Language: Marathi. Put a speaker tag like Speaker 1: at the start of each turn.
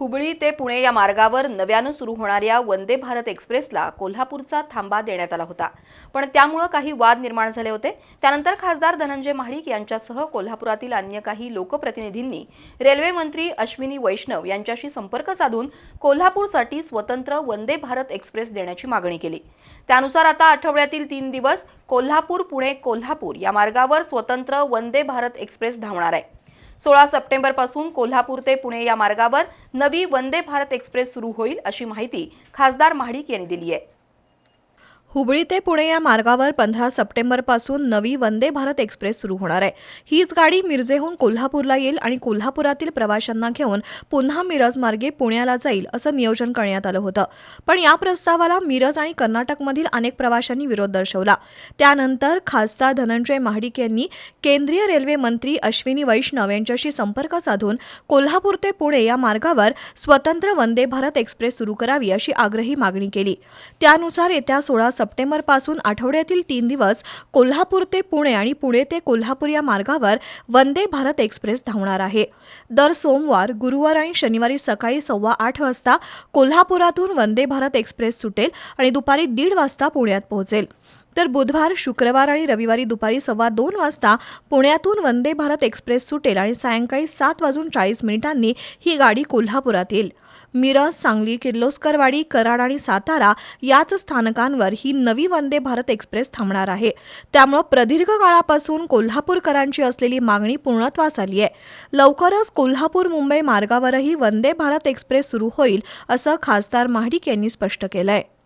Speaker 1: हुबळी ते पुणे या मार्गावर नव्यानं सुरू होणाऱ्या वंदे भारत एक्सप्रेसला कोल्हापूरचा थांबा देण्यात आला होता. पण त्यामुळं काही वाद निर्माण झाले होते. त्यानंतर खासदार धनंजय महाडिक यांच्यासह कोल्हापुरातील अन्य काही लोकप्रतिनिधींनी रेल्वे मंत्री अश्विनी वैष्णव यांच्याशी संपर्क साधून कोल्हापूरसाठी स्वतंत्र वंदे भारत एक्सप्रेस देण्याची मागणी केली. त्यानुसार आता आठवड्यातील तीन दिवस कोल्हापूर पुणे कोल्हापूर या मार्गावर स्वतंत्र वंदे भारत एक्सप्रेस धावणार आहे. सोळा सप्टेंबरपासून कोल्हापूर ते पुणे या मार्गावर नवी वंदे भारत एक्सप्रेस सुरू होईल अशी माहिती खासदार महाडिक यांनी दिली आहे.
Speaker 2: हुबळी ते पुणे या मार्गावर पंधरा सप्टेंबरपासून नवी वंदे भारत एक्सप्रेस सुरू होणार आहे. हीच गाडी मिरजेहून कोल्हापूरला येईल आणि कोल्हापुरातील प्रवाशांना घेऊन पुन्हा मिरज मार्गे पुण्याला जाईल असं नियोजन करण्यात आलं होतं. पण या प्रस्तावाला मिरज आणि कर्नाटकमधील अनेक प्रवाशांनी विरोध दर्शवला. त्यानंतर खासदार धनंजय महाडिक यांनी केंद्रीय रेल्वे मंत्री अश्विनी वैष्णव यांच्याशी संपर्क साधून कोल्हापूर ते पुणे या मार्गावर स्वतंत्र वंदे भारत एक्सप्रेस सुरू करावी अशी आग्रही मागणी केली. त्यानुसार येत्या सोळा सप्टेंबरपासून आठवड्यातील तीन दिवस कोल्हापूर ते पुणे आणि पुणे ते कोल्हापूर या मार्गावर वंदे भारत एक्सप्रेस धावणार आहे. दर सोमवार गुरुवार आणि शनिवारी सकाळी सव्वा आठ वाजता कोल्हापुरातून वंदे भारत एक्सप्रेस सुटेल आणि दुपारी दीड वाजता पुण्यात पोहोचेल. तर बुधवार शुक्रवार आणि रविवारी दुपारी सव्वा दोन वाजता पुण्यातून वंदे भारत एक्सप्रेस सुटेल आणि सायंकाळी सात वाजून चाळीस मिनिटांनी ही गाडी कोल्हापुरात येईल. मिरज सांगली किर्लोस्करवाडी कराड आणि सातारा याच स्थानकांवर ही नवी वंदे भारत एक्सप्रेस थांबणार आहे. त्यामुळं प्रदीर्घ काळापासून कोल्हापूरकरांची असलेली मागणी पूर्णत्वास आली आहे. लवकरच कोल्हापूर मुंबई मार्गावरही वंदे भारत एक्सप्रेस सुरू होईल असं खासदार महाडिक यांनी स्पष्ट केलं आहे